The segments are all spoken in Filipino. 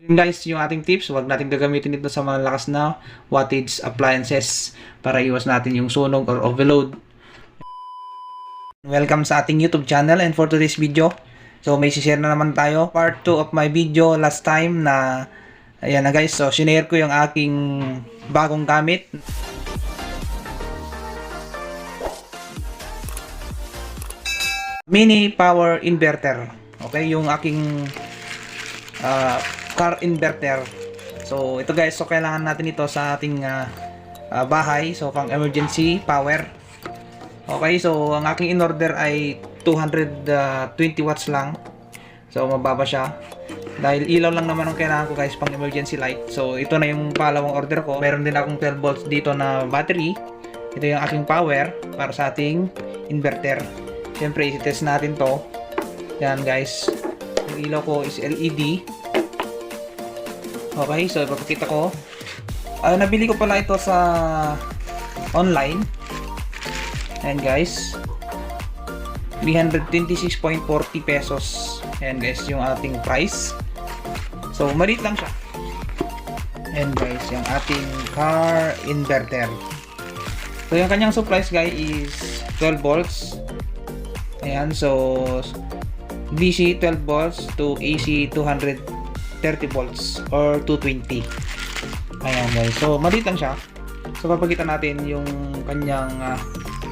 Yun guys, yung ating tips, huwag natin gagamitin ito sa mga lakas na wattage appliances para iwas natin yung sunog or overload. Welcome sa ating YouTube channel and for today's video, so may share na naman tayo. Part 2 of my video last time na, ayan na guys, so sinare ko yung aking bagong gamit. Mini power inverter. Okay, yung aking ah, car inverter. So, ito guys, so kailangan natin ito sa ating ah, ah, bahay. So, pang emergency power. Okay, so ang aking in-order ay 220 watts lang. So, mababa siya. Dahil ilaw lang naman ang kailangan ko guys pang emergency light. So, ito na yung pangalawang order ko. Meron din akong 12 volts dito na battery. Ito yung aking power para sa ating inverter. Siyempre, isi-test natin to. Yan guys. Yung ilaw ko is LED. Okay, so ipapakita ko. Ah, nabili ko pala ito sa online. Ayan guys. 326.40 pesos. Ayan guys, yung ating price. So, maliit lang siya. Ayan guys, yung ating car inverter. So, yung kanyang supplies guys is 12 volts. Ayan, so DC 12 volts to AC 230 volts or 220. Ayan guys. So, maliit lang siya. So, papakita natin yung kanyang ah,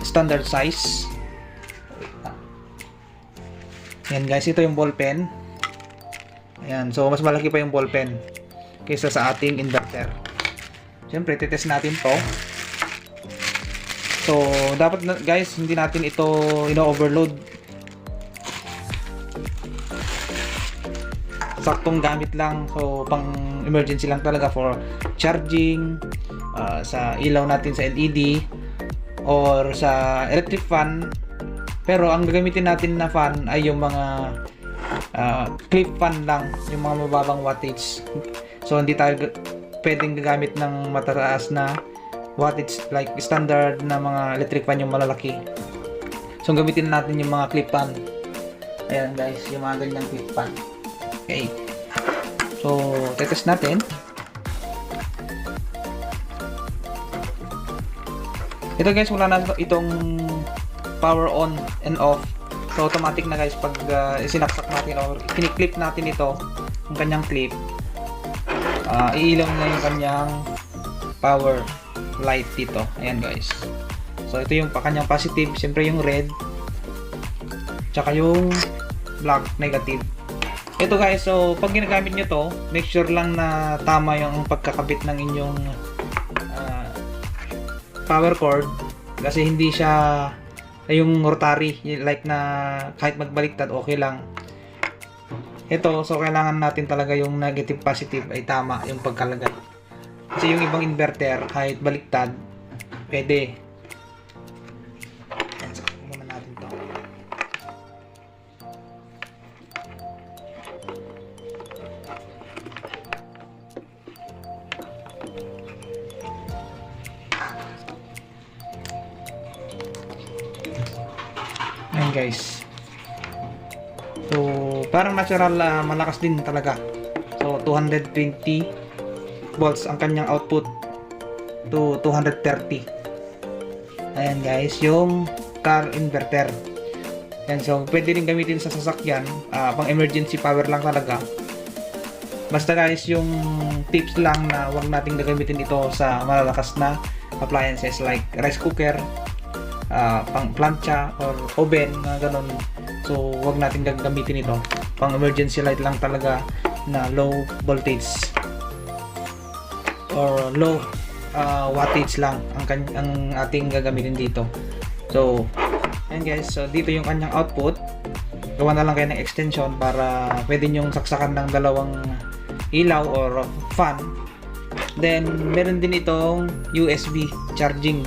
standard size. Ayan guys, ito yung ball pen. Ayan, so mas malaki pa yung ball pen kaysa sa ating inverter. Siyempre, titest natin to. So, dapat na, guys, hindi natin ito ino-overload. Saktong gamit lang. So, pang emergency lang talaga for charging, ah, sa ilaw natin sa LED, or sa electric fan. Pero, ang gagamitin natin na fan ay yung mga ah, clip fan lang, yung mga mababang wattage. So, hindi tayo pwedeng gagamit ng matataas na wattage like standard na mga electric fan yung malalaki. So gamitin natin yung mga clip fan. Ayan guys, yung mga ganyang clip fan. Okay. So, tetest natin. Ito guys, wala na itong power on and off. So automatic na guys pag uh, sinaksak natin or kiniklip natin ito, yung kanyang clip, ah iilaw na yung kanyang power light dito. Ayan guys. So ito yung kanyang positive, siyempre yung red. Tsaka yung black negative. Ito guys, so pag ginagamit nyo to, make sure lang na tama yung pagkakabit ng inyong ah, power cord. Kasi hindi siya yung rotary like na kahit magbaliktad okay lang. Ito so kailangan natin talaga yung negative positive ay tama yung pagkalagay. Kasi yung ibang inverter, kahit baliktad, pwede. Yan guys. So, parang natural ah, malakas din talaga. So, 220 volts ang kanyang output to 230 ayan guys yung car inverter ayan so pwede rin gamitin sa sasakyan ah, pang emergency power lang talaga basta guys yung tips lang na wag nating gagamitin ito sa malalakas na appliances like rice cooker ah, pang plancha or oven mga ganun so wag nating gagamitin ito pang emergency light lang talaga na low voltage or low uh, wattage lang ang, ang ating gagamitin dito. So, ayan guys, so dito yung kanyang output. Gawa na lang kayo ng extension para pwede nyong saksakan ng dalawang ilaw or fan. Then, meron din itong USB charging.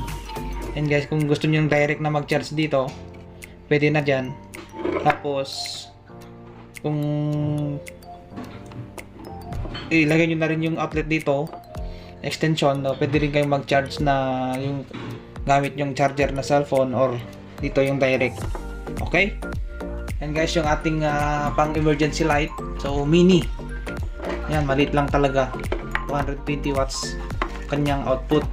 And guys, kung gusto niyo direct na mag-charge dito, pwede na dyan. Tapos, kung ilagay nyo na rin yung outlet dito, extension, no? pwede rin kayong mag-charge na yung gamit yung charger na cellphone or dito yung direct. Okay? And guys, yung ating ah, pang emergency light. So, mini. Ayan, maliit lang talaga. 220 watts kanyang output.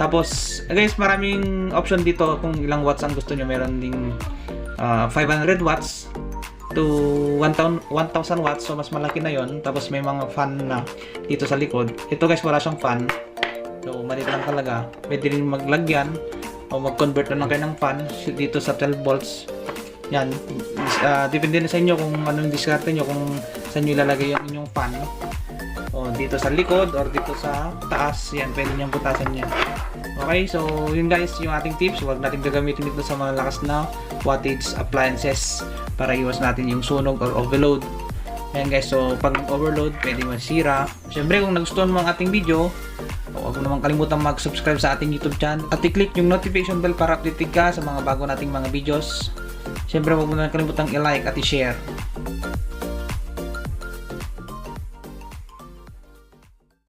Tapos, guys, maraming option dito kung ilang watts ang gusto nyo. Meron ding ah, 500 watts to 1000 1000 watts. So, mas malaki na yon Tapos, may mga fan na dito sa likod. Ito, guys, wala siyang fan. So, maliit lang talaga. Pwede rin maglagyan o mag-convert na lang kayo ng fan dito sa 12 volts. Yan. Ah, depende na sa inyo kung anong diskarte nyo kung saan nyo ilalagay yung inyong fan. O dito sa likod or dito sa taas. Yan, pwede niyang butasan yan. Okay, so yun guys, yung ating tips. Huwag natin gagamitin ito sa mga lakas na wattage appliances para iwas natin yung sunog or overload. Ayan guys, so pag overload, pwede masira. Siyempre, kung nagustuhan mo ang ating video, huwag mo naman kalimutan mag-subscribe sa ating YouTube channel at i-click yung notification bell para updated ka sa mga bago nating mga videos. Siyempre, huwag mo naman kalimutan i-like at i-share.